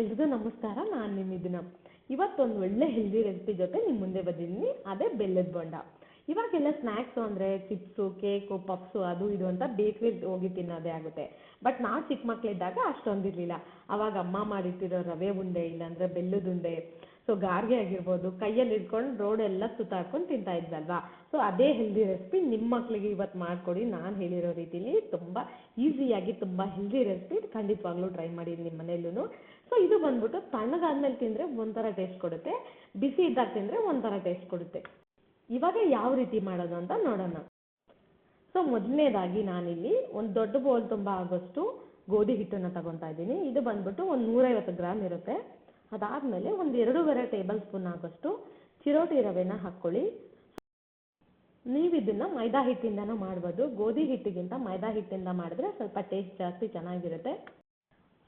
ಎಲ್ರಿಗೂ ನಮಸ್ಕಾರ, ನಾನು ನಿಮ್ಮ ದಿನ ಇವತ್ತೊಂದು ಒಳ್ಳೆ ಹೆಲ್ದಿ ರೆಸಿಪಿ ಜೊತೆ ನಿಮ್ಮ ಮುಂದೆ ಬಂದಿದ್ದೀನಿ, ಅದೇ ಬೆಲ್ಲದ ಬೊಂಡ. ಇವಾಗೆಲ್ಲ ಸ್ನ್ಯಾಕ್ಸು ಅಂದರೆ ಚಿಪ್ಸು ಕೇಕು ಪಪ್ಸು ಅದು ಇದು ಅಂತ ಬೇಕ್ರಿ ಹೋಗಿ ತಿನ್ನೋದೇ ಆಗುತ್ತೆ. ಬಟ್ ನಾವು ಚಿಕ್ಕ ಮಕ್ಕಳಿದ್ದಾಗ ಅಷ್ಟೊಂದಿರಲಿಲ್ಲ ಅವಾಗ ಅಮ್ಮ ಮಾಡಿಟ್ಟಿರೋ ರವೆ ಉಂಡೆ ಇಲ್ಲಾಂದರೆ ಬೆಲ್ಲದ ಉಂಡೆ ಸೊ ಗಾರ್ಗೆ ಆಗಿರ್ಬೋದು, ಕೈಯಲ್ಲಿ ಇಟ್ಕೊಂಡು ರೋಡ್ ಎಲ್ಲ ಸುತ್ತಾಕೊಂಡು ತಿಂತಾ ಇದ್ವಲ್ವಾ ಸೊ ಅದೇ ಹೆಲ್ದಿ ರೆಸಿಪಿ ನಿಮ್ಮ ಮಕ್ಕಳಿಗೆ ಇವತ್ತು ಮಾಡಿಕೊಡಿ. ನಾನು ಹೇಳಿರೋ ರೀತಿಲಿ ತುಂಬ ಈಸಿಯಾಗಿ ತುಂಬ ಹೆಲ್ದಿ ರೆಸಿಪಿ ಖಂಡಿತವಾಗ್ಲೂ ಟ್ರೈ ಮಾಡಿ ನಿಮ್ಮ ಮನೆಯಲ್ಲೂ ಸೊ ಇದು ಬಂದ್ಬಿಟ್ಟು ತಣ್ಣಗಾದ್ಮೇಲೆ ತಿಂದರೆ ಒಂಥರ ಟೇಸ್ಟ್ ಕೊಡುತ್ತೆ, ಬಿಸಿ ಇದ್ದಾಗ ತಿಂದರೆ ಒಂಥರ ಟೇಸ್ಟ್ ಕೊಡುತ್ತೆ. ಇವಾಗ ಯಾವ ರೀತಿ ಮಾಡೋದು ಅಂತ ನೋಡೋಣ. ಸೊ ಮೊದಲನೇದಾಗಿ ನಾನಿಲ್ಲಿ ಒಂದು ದೊಡ್ಡ ಬೌಲ್ ತುಂಬ ಆಗೋಷ್ಟು ಗೋಧಿ ಹಿಟ್ಟನ್ನು ತಗೊತಾ ಇದ್ದೀನಿ. ಇದು ಬಂದ್ಬಿಟ್ಟು ಒಂದು ನೂರೈವತ್ತು ಗ್ರಾಮ್ ಇರುತ್ತೆ. ಅದಾದಮೇಲೆ ಒಂದು ಎರಡೂವರೆ ಟೇಬಲ್ ಸ್ಪೂನ್ ಆಗೋಷ್ಟು ಚಿರೋಟಿ ರವೆನ ಹಾಕ್ಕೊಳ್ಳಿ. ನೀವು ಇದನ್ನ ಮೈದಾ ಹಿಟ್ಟಿಂದನೂ ಮಾಡ್ಬೋದು. ಗೋಧಿ ಹಿಟ್ಟಿಗಿಂತ ಮೈದಾ ಹಿಟ್ಟಿಂದ ಮಾಡಿದ್ರೆ ಸ್ವಲ್ಪ ಟೇಸ್ಟ್ ಜಾಸ್ತಿ ಚೆನ್ನಾಗಿರುತ್ತೆ.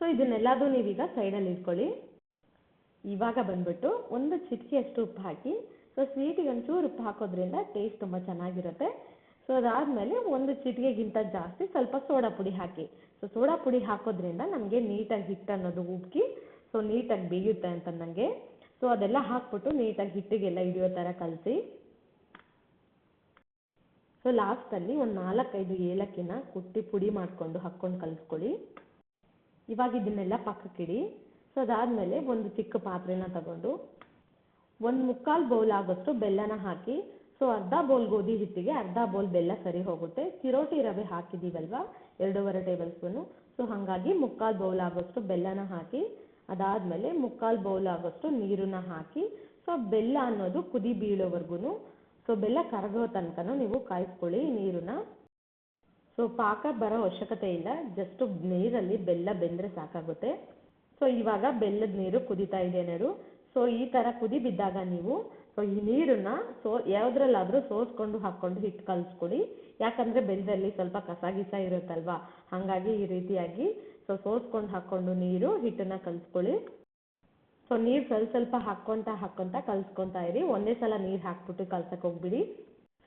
ಸೊ ಇದನ್ನೆಲ್ಲದೂ ನೀವೀಗ ಸೈಡಲ್ಲಿ ಇಟ್ಕೊಳ್ಳಿ. ಇವಾಗ ಬಂದ್ಬಿಟ್ಟು ಒಂದು ಚಿಟಿಕೆಯಷ್ಟು ಉಪ್ಪು ಹಾಕಿ ಸೊ ಸ್ವೀಟಿಗೆ ಒಂಚೂರು ಉಪ್ಪು ಹಾಕೋದ್ರಿಂದ ಟೇಸ್ಟ್ ತುಂಬ ಚೆನ್ನಾಗಿರುತ್ತೆ. ಸೊ ಅದಾದಮೇಲೆ ಒಂದು ಚಿಟಿಗೆಗಿಂತ ಜಾಸ್ತಿ ಸ್ವಲ್ಪ ಸೋಡಾ ಪುಡಿ ಹಾಕಿ. ಸೊ ಸೋಡಾ ಪುಡಿ ಹಾಕೋದ್ರಿಂದ ನಮಗೆ ನೀಟಾಗಿ ಹಿಟ್ಟು ಅನ್ನೋದು ಉಬ್ಬಿ ಸೊ ನೀಟಾಗಿ ಬೇಯುತ್ತೆ ಅಂತ ನನಗೆ ಸೊ ಅದೆಲ್ಲ ಹಾಕ್ಬಿಟ್ಟು ನೀಟಾಗಿ ಹಿಟ್ಟಿಗೆಲ್ಲ ಹಿಡಿಯೋ ಥರ ಕಲಸಿ. ಸೊ ಲಾಸ್ಟಲ್ಲಿ ಒಂದು ನಾಲ್ಕೈದು ಏಲಕ್ಕಿನ ಕುಟ್ಟಿ ಪುಡಿ ಮಾಡಿಕೊಂಡು ಹಾಕ್ಕೊಂಡು ಕಲಿಸ್ಕೊಳ್ಳಿ. ಇವಾಗ ಇದನ್ನೆಲ್ಲ ಪಕ್ಕಕ್ಕಿಡಿ. ಸೊ ಅದಾದಮೇಲೆ ಒಂದು ಚಿಕ್ಕ ಪಾತ್ರೆನ ತಗೊಂಡು ಒಂದು ಮುಕ್ಕಾಲು ಬೌಲ್ ಆಗೋಷ್ಟು ಬೆಲ್ಲನ ಹಾಕಿ ಸೊ ಅರ್ಧ ಬೌಲ್ ಗೋಧಿ ಹಿಟ್ಟಿಗೆ ಅರ್ಧ ಬೌಲ್ ಬೆಲ್ಲ ಸರಿ ಹೋಗುತ್ತೆ. ಚಿರೋಟಿ ರವೆ ಹಾಕಿದ್ದೀವಲ್ವಾ ಎರಡೂವರೆ ಟೇಬಲ್ ಸ್ಪೂನು. ಸೊ ಹಾಗಾಗಿ ಮುಕ್ಕಾಲು ಬೌಲ್ ಆಗೋಷ್ಟು ಬೆಲ್ಲನ ಹಾಕಿ, ಅದಾದಮೇಲೆ ಮುಕ್ಕಾಲು ಬೌಲ್ ಆಗೋಷ್ಟು ನೀರನ್ನ ಹಾಕಿ ಸೊ ಬೆಲ್ಲ ಅನ್ನೋದು ಕುದಿ ಬೀಳೋವರೆಗೂ ಸೊ ಬೆಲ್ಲ ಕರಗೋ ತನಕನೂ ನೀವು ಕಾಯಿಸ್ಕೊಳ್ಳಿ ನೀರನ್ನ ಸೊ ಪಾಕ ಬರೋ ಅವಶ್ಯಕತೆ ಇಲ್ಲ ಜಸ್ಟ್ ನೀರಲ್ಲಿ ಬೆಲ್ಲ ಬೆಂದರೆ ಸಾಕಾಗುತ್ತೆ. ಸೊ ಇವಾಗ ಬೆಲ್ಲದ ನೀರು ಕುದೀತಾ ಇದೆ ನೀರು ಸೊ ಈ ಥರ ಕುದಿ ಬಿದ್ದಾಗ ನೀವು ಸೊ ಈ ನೀರನ್ನ ಸೋ ಯಾವುದ್ರಲ್ಲಾದರೂ ಸೋಸ್ಕೊಂಡು ಹಾಕೊಂಡು ಹಿಟ್ಟು ಕಲಿಸ್ಕೊಡಿ. ಯಾಕಂದರೆ ಬೆಲ್ಲದಲ್ಲಿ ಸ್ವಲ್ಪ ಕಸ ಗಿಸ ಇರುತ್ತಲ್ವಾ? ಹಾಗಾಗಿ ಈ ರೀತಿಯಾಗಿ ಸೊ ಸೋಸ್ಕೊಂಡು ಹಾಕ್ಕೊಂಡು ನೀರು ಹಿಟ್ಟನ್ನ ಕಲಿಸ್ಕೊಳ್ಳಿ. ಸೊ ನೀರು ಸ್ವಲ್ಪ ಸ್ವಲ್ಪ ಹಾಕೊಂತ ಹಾಕೊಂತ ಕಲಿಸ್ಕೊತಾ ಇರಿ. ಒಂದೇ ಸಲ ನೀರು ಹಾಕ್ಬಿಟ್ಟು ಕಲ್ಸಕ್ಕೆ ಹೋಗ್ಬಿಡಿ.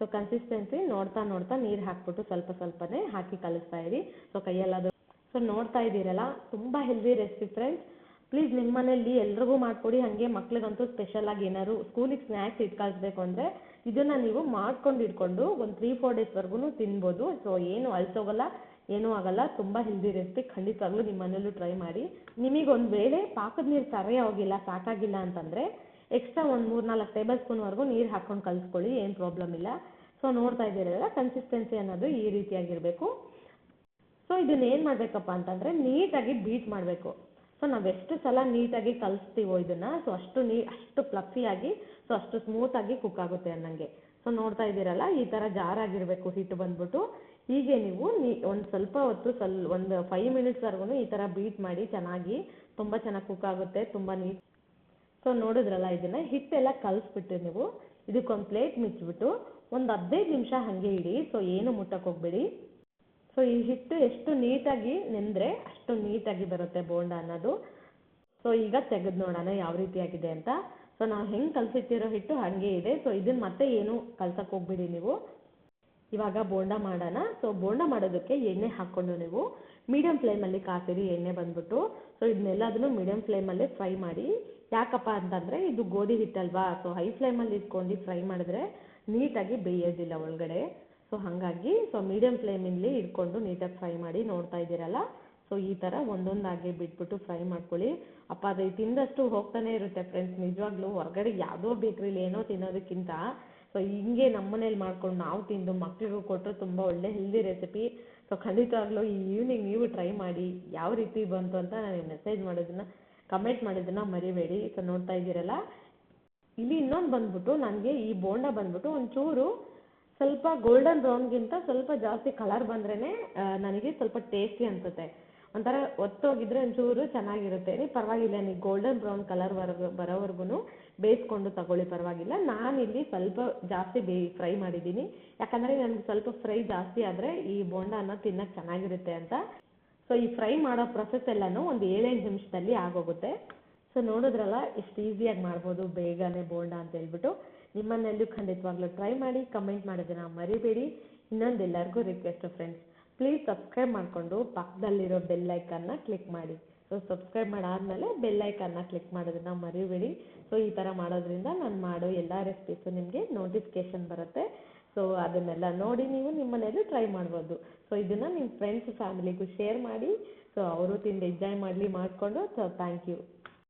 ಸೊ ಕನ್ಸಿಸ್ಟೆನ್ಸಿ ನೋಡ್ತಾ ನೋಡ್ತಾ ನೀರು ಹಾಕ್ಬಿಟ್ಟು ಸ್ವಲ್ಪ ಸ್ವಲ್ಪನೇ ಹಾಕಿ ಕಲಿಸ್ತಾ ಇರಿ. ಸೊ ಕೈಯಲ್ಲಾದರೂ ಸೊ ನೋಡ್ತಾ ಇದ್ದೀರಲ್ಲ, ತುಂಬ ಹೆಲ್ದಿ ರೆಸಿಪಿ ಫ್ರೆಂಡ್ಸ್ ಪ್ಲೀಸ್ ನಿಮ್ಮ ಮನೇಲಿ ಎಲ್ರಿಗೂ ಮಾಡಿಕೊಡಿ. ಹಾಗೆ ಮಕ್ಳಿಗಂತೂ ಸ್ಪೆಷಲಾಗಿ ಏನಾದ್ರು ಸ್ಕೂಲಿಗೆ ಸ್ನ್ಯಾಕ್ಸ್ ಇಟ್ಟು ಕಳಿಸ್ಬೇಕು ಅಂದರೆ ಇದನ್ನು ನೀವು ಮಾಡ್ಕೊಂಡು ಇಟ್ಕೊಂಡು ಒಂದು ತ್ರೀ ಫೋರ್ ಡೇಸ್ವರೆಗೂ ತಿನ್ಬೋದು. ಸೊ ಏನು ಅಳಿಸೋಗಲ್ಲ, ಏನೂ ಆಗಲ್ಲ. ತುಂಬ ಹೆಲ್ದಿ ರೆಸಿಪಿ ಖಂಡಿತವಾಗ್ಲೂ ನಿಮ್ಮ ಮನೇಲೂ ಟ್ರೈ ಮಾಡಿ. ನಿಮಗೊಂದು ವೇಳೆ ಪಾಕದ ನೀರು ಸರಿಯಾಗಿ ಹೋಗಿಲ್ಲ ಸಾಕಾಗಿಲ್ಲ ಅಂತಂದರೆ ಎಕ್ಸ್ಟ್ರಾ ಒಂದು ಮೂರು ನಾಲ್ಕು ಟೇಬಲ್ ಸ್ಪೂನ್ವರೆಗೂ ನೀರು ಹಾಕ್ಕೊಂಡು ಕಲಿಸ್ಕೊಳ್ಳಿ, ಏನು ಪ್ರಾಬ್ಲಮ್ ಇಲ್ಲ. ಸೊ ನೋಡ್ತಾ ಇದ್ದೀರಲ್ಲ ಕನ್ಸಿಸ್ಟೆನ್ಸಿ ಅನ್ನೋದು ಈ ರೀತಿಯಾಗಿರಬೇಕು. ಸೊ ಇದನ್ನ ಏನು ಮಾಡಬೇಕಪ್ಪ ಅಂತಂದರೆ ನೀಟಾಗಿ ಬೀಟ್ ಮಾಡಬೇಕು. ಸೊ ನಾವು ಎಷ್ಟು ಸಲ ನೀಟಾಗಿ ಕಲಿಸ್ತೀವೋ ಇದನ್ನು ಸೊ ಅಷ್ಟು ನೀ, ಅಷ್ಟು ಫ್ಲಫಿಯಾಗಿ ಸೊ ಅಷ್ಟು ಸ್ಮೂತಾಗಿ ಕುಕ್ ಆಗುತ್ತೆ ಅನ್ನಂಗೆ. ಸೊ ನೋಡ್ತಾ ಇದ್ದೀರಲ್ಲ, ಈ ಥರ ಜಾರಾಗಿರಬೇಕು ಹಿಟ್ಟು ಬಂದ್ಬಿಟ್ಟು. ಹೀಗೆ ನೀವು ನೀ, ಒಂದು ಸ್ವಲ್ಪ ಹೊತ್ತು ಸ್ವಲ್ಪ ಒಂದು ಫೈವ್ ಮಿನಿಟ್ಸ್ವರೆಗೂ ಈ ಥರ ಬೀಟ್ ಮಾಡಿ ಚೆನ್ನಾಗಿ, ತುಂಬ ಚೆನ್ನಾಗಿ ಕುಕ್ ಆಗುತ್ತೆ, ತುಂಬ ನೀಟ್ ಸೊ ನೋಡಿದ್ರಲ್ಲ, ಇದನ್ನ ಹಿಟ್ಟೆಲ್ಲ ಕಲಿಸ್ಬಿಟ್ಟು ನೀವು ಇದಕ್ಕೊಂದು ಪ್ಲೇಟ್ ಮುಚ್ಚಿಬಿಟ್ಟು ಒಂದು ಹದಿನೈದು ನಿಮಿಷ ಹಾಗೆ ಇಡಿ. ಸೊ ಏನು ಮುಟ್ಟಕ್ಕೆ ಹೋಗ್ಬೇಡಿ. ಸೊ ಈ ಹಿಟ್ಟು ಎಷ್ಟು ನೀಟಾಗಿ ನೆಂದರೆ ಅಷ್ಟು ನೀಟಾಗಿ ಬರುತ್ತೆ ಬೋಂಡ ಅನ್ನೋದು. ಸೊ ಈಗ ತೆಗೆದು ನೋಡೋಣ ಯಾವ ರೀತಿಯಾಗಿದೆ ಅಂತ. ಸೊ ನಾವು ಹೆಂಗೆ ಕಲಸಿಟ್ಟಿರೋ ಹಿಟ್ಟು ಹಾಗೆ ಇದೆ. ಸೊ ಇದನ್ನ ಮತ್ತೆ ಏನು ಕಲ್ಸಕ್ಕೆ ಹೋಗ್ಬೇಡಿ ನೀವು. ಇವಾಗ ಬೋಂಡ ಮಾಡೋಣ. ಸೊ ಬೋಂಡ ಮಾಡೋದಕ್ಕೆ ಎಣ್ಣೆ ಹಾಕ್ಕೊಂಡು ನೀವು ಮೀಡಿಯಮ್ ಫ್ಲೇಮಲ್ಲಿ ಕಾಸಿರಿ ಎಣ್ಣೆ ಬಂದ್ಬಿಟ್ಟು. ಸೊ ಇದನ್ನೆಲ್ಲದನ್ನು ಮೀಡಿಯಮ್ ಫ್ಲೇಮಲ್ಲೇ ಫ್ರೈ ಮಾಡಿ. ಯಾಕಪ್ಪ ಅಂತಂದರೆ ಇದು ಗೋಧಿ ಹಿಟ್ಟಲ್ವಾ? ಸೊ ಹೈ ಫ್ಲೇಮಲ್ಲಿ ಇಟ್ಕೊಂಡು ಫ್ರೈ ಮಾಡಿದ್ರೆ ನೀಟಾಗಿ ಬೇಯೋದಿಲ್ಲ ಒಳಗಡೆ. ಸೊ ಹಾಗಾಗಿ ಸೊ ಮೀಡಿಯಮ್ ಫ್ಲೇಮಲ್ಲಿ ಇಟ್ಕೊಂಡು ನೀಟಾಗಿ ಫ್ರೈ ಮಾಡಿ ನೋಡ್ತಾ ಇದ್ದೀರಲ್ಲ? ಸೊ ಈ ಥರ ಒಂದೊಂದಾಗಿ ಬಿಟ್ಬಿಟ್ಟು ಫ್ರೈ ಮಾಡ್ಕೊಳ್ಳಿ. ಅಪ್ಪ, ಅದು ತಿಂದಷ್ಟು ಹೋಗ್ತಾನೆ ಇರುತ್ತೆ ಫ್ರೆಂಡ್ಸ್ ನಿಜವಾಗ್ಲೂ ಹೊರಗಡೆ ಯಾವುದೋ ಬೇಕ್ರಿಲಿ ಏನೋ ತಿನ್ನೋದಕ್ಕಿಂತ ಸೊ ಹಿಂಗೆ ನಮ್ಮನೇಲಿ ಮಾಡ್ಕೊಂಡು ನಾವು ತಿಂದು ಮಕ್ಕಳಿಗೂ ಕೊಟ್ಟರು ತುಂಬ ಒಳ್ಳೆ ಹೆಲ್ದಿ ರೆಸಿಪಿ ಸೊ ಖಂಡಿತವಾಗ್ಲೂ ಈ ಈವ್ನಿಂಗ್ ನೀವು ಟ್ರೈ ಮಾಡಿ ಯಾವ ರೀತಿ ಬಂತು ಅಂತ ನನಗೆ ಮೆಸೇಜ್ ಮಾಡೋದನ್ನ ಕಮೆಂಟ್ ಮಾಡೋದನ್ನ ಮರಿಬೇಡಿ. ಸೊ ನೋಡ್ತಾ ಇದ್ದೀರಲ್ಲ? ಇಲ್ಲಿ ಇನ್ನೊಂದು ಬಂದ್ಬಿಟ್ಟು ನನಗೆ ಈ ಬೋಂಡ ಬಂದ್ಬಿಟ್ಟು ಒಂಚೂರು ಸ್ವಲ್ಪ ಗೋಲ್ಡನ್ ಬ್ರೌನ್ಗಿಂತ ಸ್ವಲ್ಪ ಜಾಸ್ತಿ ಕಲರ್ ಬಂದ್ರೇ ನನಗೆ ಸ್ವಲ್ಪ ಟೇಸ್ಟಿ ಅನಿಸುತ್ತೆ. ಒಂಥರ ಒತ್ತೋಗಿದ್ರೆ ಒಂಚೂರು ಚೆನ್ನಾಗಿರುತ್ತೆ. ನೀವು ಪರವಾಗಿಲ್ಲ ನೀವು ಗೋಲ್ಡನ್ ಬ್ರೌನ್ ಕಲರ್ ಬರೋವರೆಗೂ ಬೇಯಿಸ್ಕೊಂಡು ತಗೊಳ್ಳಿ, ಪರವಾಗಿಲ್ಲ. ಇಲ್ಲಿ ಸ್ವಲ್ಪ ಜಾಸ್ತಿ ಬೇ ಫ್ರೈ ಮಾಡಿದ್ದೀನಿ. ಯಾಕಂದರೆ ನನಗೆ ಸ್ವಲ್ಪ ಫ್ರೈ ಜಾಸ್ತಿ ಆದರೆ ಈ ಬೋಂಡಾನ ತಿನ್ನೋಕ್ಕೆ ಚೆನ್ನಾಗಿರುತ್ತೆ ಅಂತ. ಸೊ ಈ ಫ್ರೈ ಮಾಡೋ ಪ್ರೊಸೆಸ್ ಎಲ್ಲನೂ ಒಂದು ಏಳೆಂಟು ನಿಮಿಷದಲ್ಲಿ ಆಗೋಗುತ್ತೆ. ಸೊ ನೋಡಿದ್ರಲ್ಲ ಎಷ್ಟು ಈಸಿಯಾಗಿ ಮಾಡ್ಬೋದು, ಬೇಗನೆ ಬೋಂಡ ಅಂತ ಹೇಳ್ಬಿಟ್ಟು. ನಿಮ್ಮನ್ನೆಲ್ಲೂ ಖಂಡಿತವಾಗ್ಲೂ ಟ್ರೈ ಮಾಡಿ ಕಮೆಂಟ್ ಮಾಡೋದನ್ನ ಮರಿಬೇಡಿ. ಇನ್ನೊಂದು ಎಲ್ಲರಿಗೂ ರಿಕ್ವೆಸ್ಟ್ ಫ್ರೆಂಡ್ಸ್ ಪ್ಲೀಸ್ ಸಬ್ಸ್ಕ್ರೈಬ್ ಮಾಡಿಕೊಂಡು ಪಕ್ಕದಲ್ಲಿರೋ ಬೆಲ್ ಐಕನ್ನ ಕ್ಲಿಕ್ ಮಾಡಿ. ಸೊ ಸಬ್ಸ್ಕ್ರೈಬ್ ಮಾಡಾದಮೇಲೆ ಬೆಲ್ ಐಕನ್ನ ಕ್ಲಿಕ್ ಮಾಡೋದನ್ನ ಮರಿಬೇಡಿ. ಸೊ ಈ ಥರ ಮಾಡೋದ್ರಿಂದ ನಾನು ಮಾಡೋ ಎಲ್ಲ ರೆಸಿಪೀಸು ನಿಮಗೆ ನೋಟಿಫಿಕೇಷನ್ ಬರುತ್ತೆ. ಸೊ ಅದನ್ನೆಲ್ಲ ನೋಡಿ ನೀವು ನಿಮ್ಮ ಮನೇಲಿ ಟ್ರೈ ಮಾಡ್ಬೋದು. ಸೊ ಇದನ್ನು ನಿಮ್ಮ ಫ್ರೆಂಡ್ಸ್ ಫ್ಯಾಮಿಲಿಗೂ ಶೇರ್ ಮಾಡಿ. ಸೊ ಅವರು ತಿಂದು ಎಂಜಾಯ್ ಮಾಡಲಿ ಮಾಡಿಕೊಂಡು. So thank you